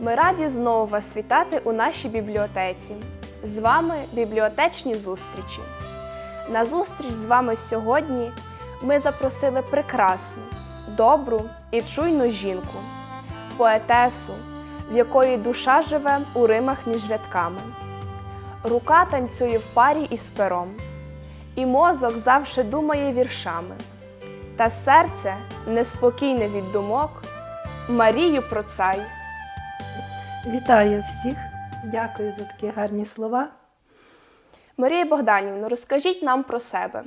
Ми раді знову вас вітати у нашій бібліотеці. З вами бібліотечні зустрічі. На зустріч з вами сьогодні ми запросили прекрасну, добру і чуйну жінку, поетесу, в якої душа живе у римах між рядками. Рука танцює в парі із пером, і мозок завше думає віршами, та серце неспокійне від думок. Марію Процай. Вітаю всіх, дякую за такі гарні слова. Марія Богданівна, розкажіть нам про себе.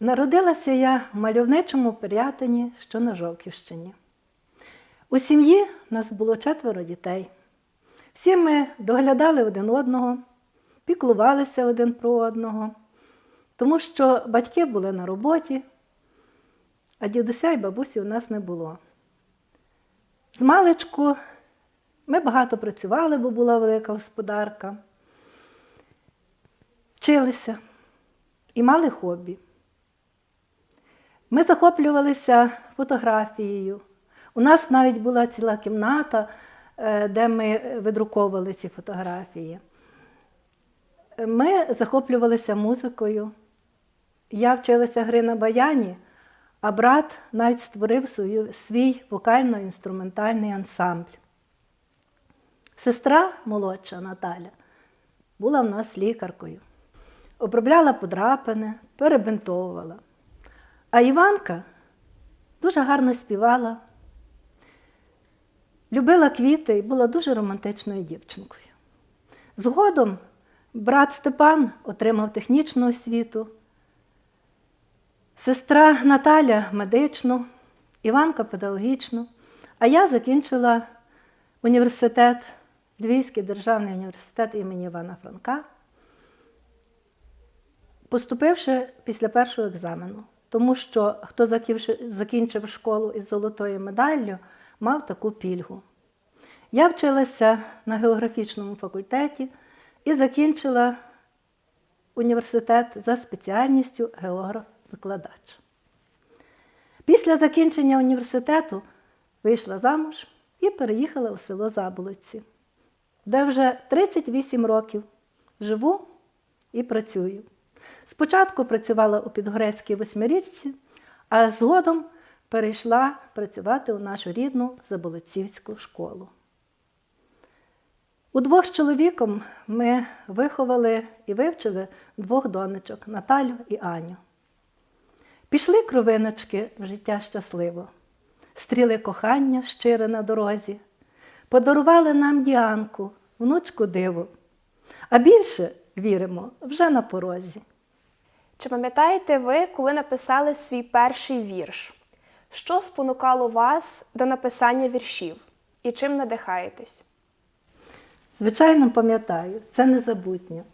Народилася я в мальовничому Пирятині, що на Жовківщині. У сім'ї нас було четверо дітей. Всі ми доглядали один одного, піклувалися один про одного, тому що батьки були на роботі, а дідуся і бабусі у нас не було. З маличку ми багато працювали, бо була велика господарка. Вчилися і мали хобі. Ми захоплювалися фотографією. У нас навіть була ціла кімната, е, де ми видруковували ці фотографії. Ми захоплювалися музикою. Я вчилася гри на баяні, а брат навіть створив свою, свій вокально-інструментальний ансамбль. Сестра молодша Наталя була в нас лікаркою. Обробляла подрапини, перебинтовувала. А Іванка дуже гарно співала, любила квіти і була дуже романтичною дівчинкою. Згодом брат Степан отримав технічну освіту, сестра Наталя медичну, Іванка педагогічну, а я закінчила університет, Львівський державний університет імені Івана Франка, поступивши після першого екзамену. Тому що хто закінчив- школу із золотою медаллю, мав таку пільгу. Я вчилася на географічному факультеті і закінчила університет за спеціальністю географ-викладач. Після закінчення університету вийшла замуж і переїхала у село Заболоці, де вже 38 років живу і працюю. Спочатку працювала у Підгорецькій восьмирічці, а згодом перейшла працювати у нашу рідну Заболоцівську школу. Удвох з чоловіком ми виховали і вивчили двох донечок Наталю і Аню. Пішли кровиночки в життя щасливо, стріли кохання щире на дорозі, подарували нам Діанку, внучку диву, а більше віримо вже на порозі. Чи пам'ятаєте ви, коли написали свій перший вірш? Що спонукало вас до написання віршів і чим надихаєтесь? Звичайно, пам'ятаю, це незабутнє.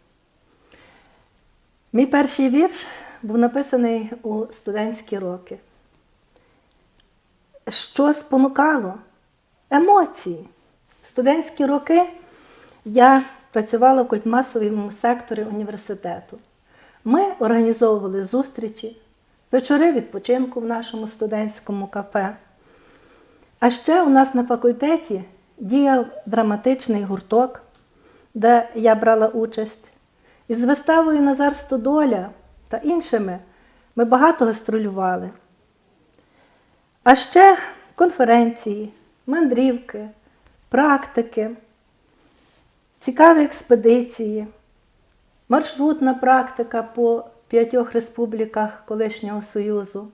Мій перший вірш був написаний у студентські роки. Що спонукало? Емоції. В студентські роки я працювала в культмасовому секторі університету. Ми організовували зустрічі, вечори відпочинку в нашому студентському кафе. А ще у нас на факультеті діяв драматичний гурток, де я брала участь. Із виставою Назар Стодоля та іншими ми багато гастролювали. А ще конференції, мандрівки, практики, цікаві експедиції, маршрутна практика по п'ятьох республіках колишнього Союзу.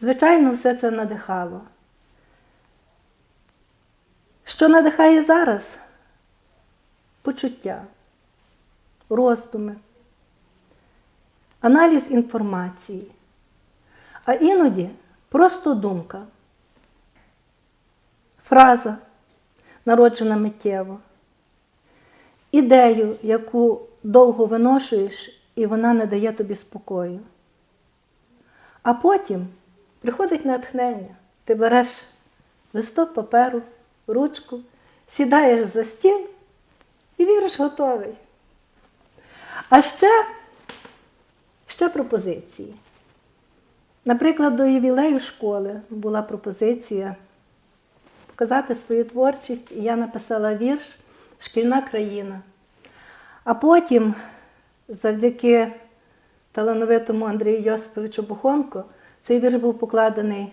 Звичайно, все це надихало. Що надихає зараз? Почуття, роздуми, аналіз інформації, а іноді просто думка, фраза, народжена миттєво, ідею, яку довго виношуєш, і вона не дає тобі спокою. А потім приходить натхнення, ти береш листок паперу, ручку, сідаєш за стіл і віриш готовий. А ще, ще пропозиції. Наприклад, до ювілею школи була пропозиція показати свою творчість, і я написала вірш Шкільна країна. А потім, завдяки талановитому Андрію Йосиповичу Бухонко, цей вірш був покладений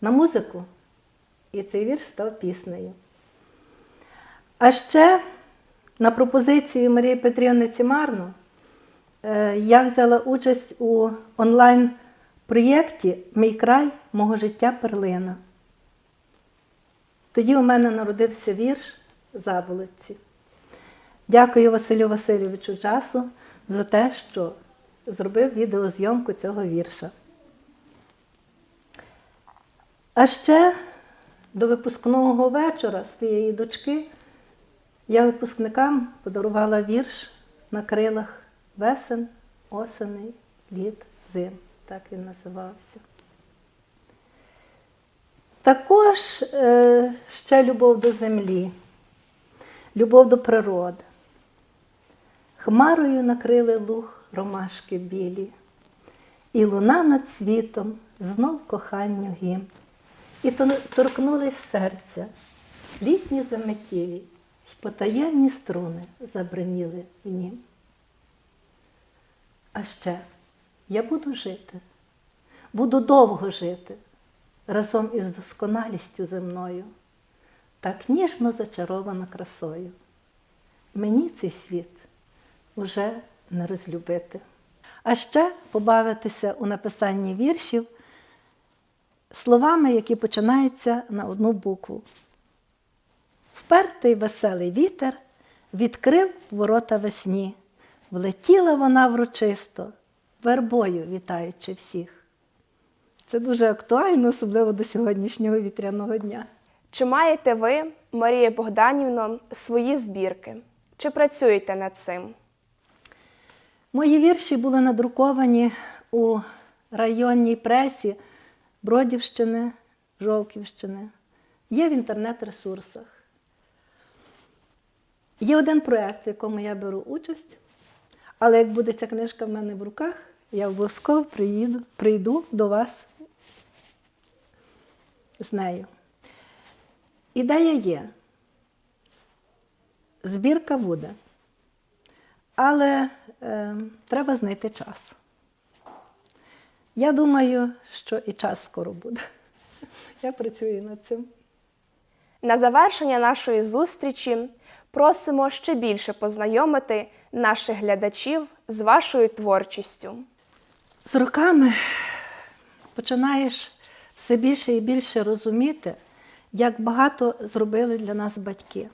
на музику, і цей вірш став піснею. А ще на пропозицію Марії Петрівни Цімарно я взяла участь у онлайн-проєкті Мій край мого життя перлина. Тоді у мене народився вірш Заболотці. Дякую Василю Васильовичу Часу за те, що зробив відеозйомку цього вірша. А ще до випускного вечора своєї дочки я випускникам подарувала вірш на крилах весен, осени, літ, зим. Так він називався. Також е, ще любов до землі, любов до природи. Хмарою накрили луг ромашки білі, і луна над світом знов коханню гімн. І торкнулись серця, літні заметілі, й потаємні струни забриніли в нім. А ще я буду жити, буду довго жити разом із досконалістю земною, так ніжно зачарована красою. Мені цей світ уже не розлюбити. А ще побавитися у написанні віршів словами, які починаються на одну букву. Впертий веселий вітер відкрив ворота весні. Влетіла вона врочисто, вербою вітаючи всіх. Це дуже актуально, особливо до сьогоднішнього вітряного дня. Чи маєте ви, Марія Богданівно, свої збірки? Чи працюєте над цим? Мої вірші були надруковані у районній пресі Бродівщини, Жовківщини. Є в інтернет-ресурсах. Є один проєкт, в якому я беру участь, але як буде ця книжка в мене в руках, я обов'язково приїду, прийду до вас з нею. Ідея є. Збірка буде. Але е, треба знайти час. Я думаю, що і час скоро буде. Я працюю над цим. На завершення нашої зустрічі просимо ще більше познайомити наших глядачів з вашою творчістю. З роками починаєш все більше і більше розуміти, як багато зробили для нас батьки.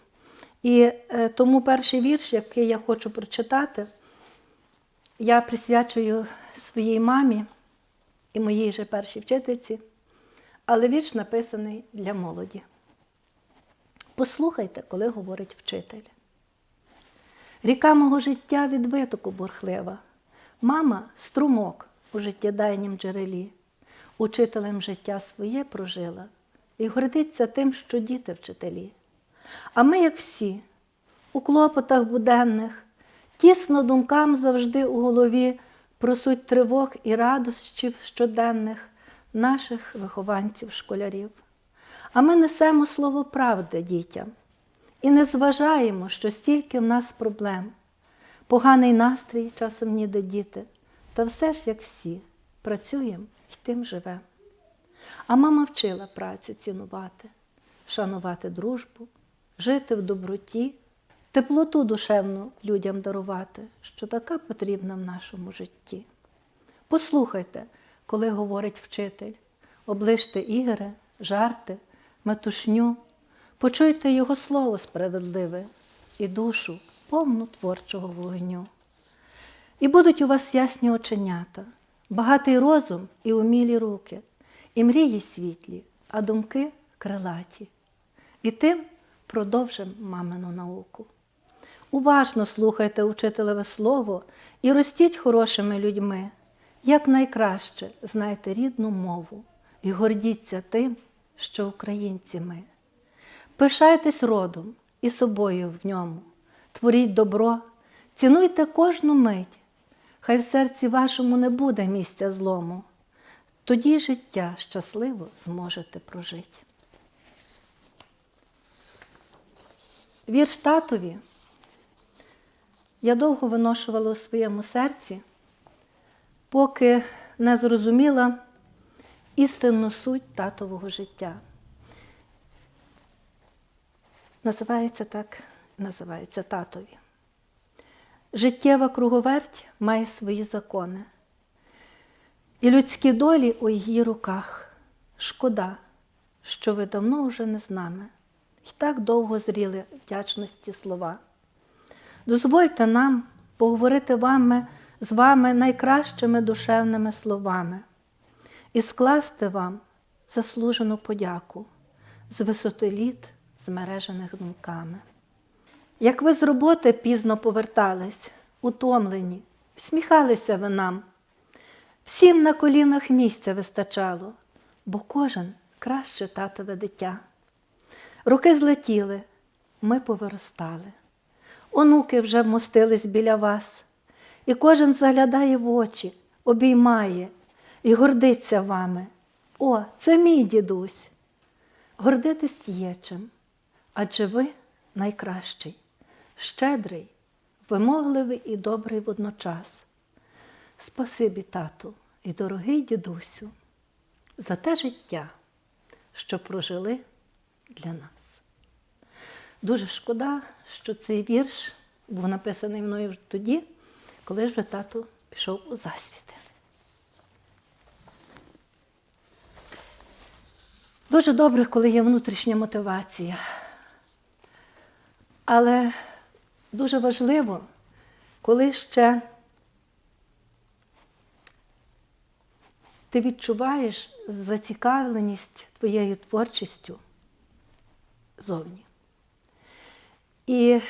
І е, тому перший вірш, який я хочу прочитати, я присвячую своїй мамі і моїй же першій вчительці, але вірш написаний для молоді. Послухайте, коли говорить вчитель. Ріка мого життя від витоку бурхлива, мама струмок у життєдайнім джерелі, учителем життя своє прожила і гордиться тим, що діти вчителі. А ми, як всі, у клопотах буденних, тісно думкам завжди у голові про суть тривог і радощів щоденних наших вихованців, школярів. А ми несемо слово правди дітям і не зважаємо, що стільки в нас проблем. Поганий настрій часом ніде діти, та все ж, як всі, працюємо і тим живемо. А мама вчила працю цінувати, шанувати дружбу, жити в доброті, теплоту душевну людям дарувати, що така потрібна в нашому житті. Послухайте, коли говорить вчитель, оближте ігри, жарти, метушню, почуйте його слово справедливе і душу, повну творчого вогню. І будуть у вас ясні оченята, багатий розум і умілі руки, і мрії світлі, а думки крилаті. І тим продовжим мамину науку. Уважно слухайте учителеве слово і ростіть хорошими людьми. Як найкраще знайте рідну мову і гордіться тим, що українці ми. Пишайтесь родом і собою в ньому, творіть добро, цінуйте кожну мить, хай в серці вашому не буде місця злому, тоді життя щасливо зможете прожити. Вірш татові. Я довго виношувала у своєму серці, поки не зрозуміла істинну суть татового життя. Називається так, називається татові. Життєва круговерть має свої закони. І людські долі у її руках. Шкода, що ви давно вже не з нами, і так довго зріли вдячності слова. Дозвольте нам поговорити вами, з вами найкращими душевними словами і скласти вам заслужену подяку з висоти літ, змережених думками. Як ви з роботи пізно повертались, утомлені, всміхалися ви нам. Всім на колінах місця вистачало, бо кожен краще татове дитя. Руки злетіли, ми повиростали. Онуки вже вмостились біля вас, і кожен заглядає в очі, обіймає і гордиться вами. О, це мій дідусь. Гордитись є чим, адже ви найкращий, щедрий, вимогливий і добрий водночас. Спасибі, тату і дорогий дідусю, за те життя, що прожили для нас. Дуже шкода, що цей вірш був написаний мною тоді, коли ж вже тато пішов у засвіти. Дуже добре, коли є внутрішня мотивація. Але дуже важливо, коли ще ти відчуваєш зацікавленість твоєю творчістю зовні. І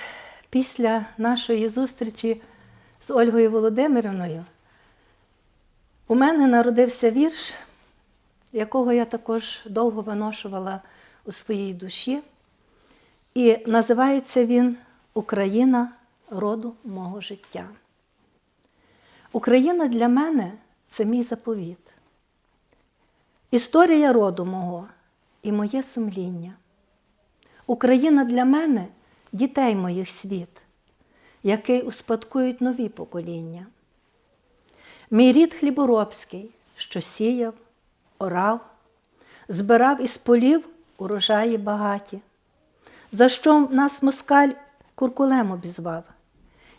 після нашої зустрічі з Ольгою Володимирівною у мене народився вірш, якого я також довго виношувала у своїй душі. І називається він Україна роду мого життя. Україна для мене це мій заповіт. Історія роду мого і моє сумління. Україна для мене дітей моїх світ, який успадкують нові покоління. Мій рід хліборобський, що сіяв, орав, збирав із полів урожаї багаті, за що нас москаль куркулем обізвав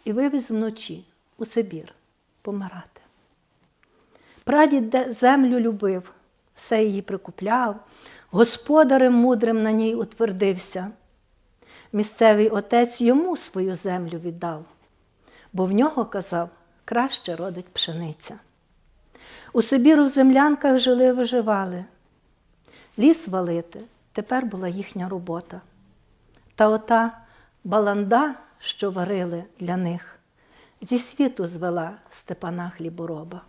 і вивіз вночі у Сибір помирати. Прадід землю любив, все її прикупляв, господарем мудрим на ній утвердився. Місцевий отець йому свою землю віддав, бо в нього казав, краще родить пшениця. У Сибіру в землянках жили виживали. Ліс валити тепер була їхня робота. Та ота баланда, що варили для них, зі світу звела Степана хлібороба.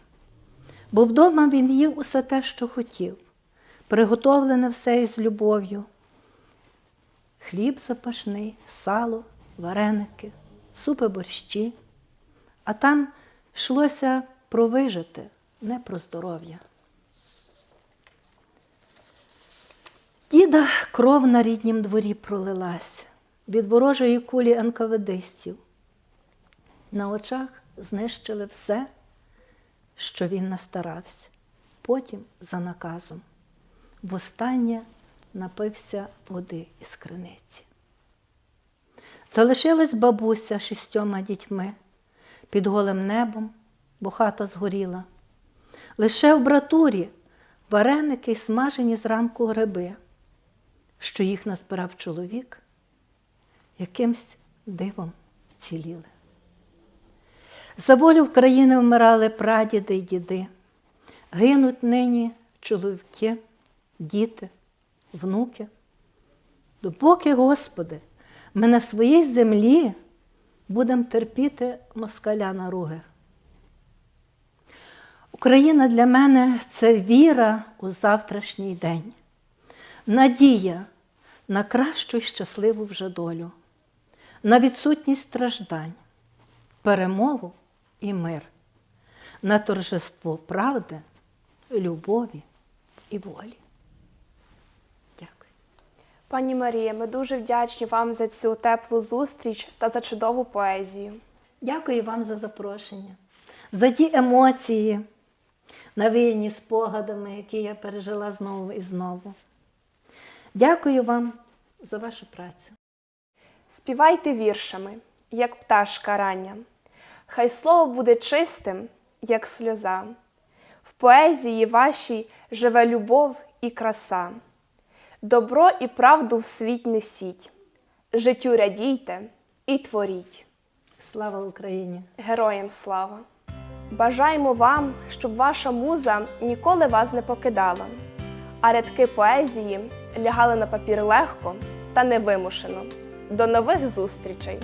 Бо вдома він їв усе те, що хотів, приготовлене все із любов'ю. Хліб запашний, сало, вареники, супи борщі. А там йшлося про вижити, не про здоров'я. Діда кров на ріднім дворі пролилась від ворожої кулі НКВДистів. На очах знищили все, що він настарався. Потім, за наказом, востаннє напився води із криниці. Залишилась бабуся шістьома дітьми під голим небом, бо хата згоріла. Лише в братурі вареники й смажені зранку гриби, що їх назбирав чоловік, якимсь дивом вціліли. За волю в країни вмирали прадіди й діди. Гинуть нині чоловіки, діти, внуки. Допоки, Господи, ми на своїй землі будемо терпіти москаля наруги. Україна для мене це віра у завтрашній день, надія на кращу й щасливу вже долю, на відсутність страждань, перемогу і мир, на торжество правди, любові і волі. Дякую. Пані Марія, ми дуже вдячні вам за цю теплу зустріч та за чудову поезію. Дякую вам за запрошення, за ті емоції, навіяні спогадами, які я пережила знову і знову. Дякую вам за вашу працю. Співайте віршами, як пташка рання. Хай слово буде чистим, як сльоза. В поезії вашій живе любов і краса. Добро і правду в світ несіть, життю радійте і творіть. Слава Україні! Героям слава! Бажаємо вам, щоб ваша муза ніколи вас не покидала, а рядки поезії лягали на папір легко та невимушено. До нових зустрічей!